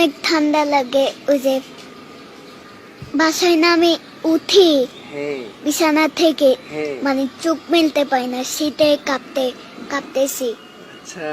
অনেক ঠান্ডা লাগে ওই যে বাসায় নামে উঠি বিছানা থেকে মানে চোখ মেলতে পারি না শীতে কাঁপতে কাঁপতেছি। আচ্ছা।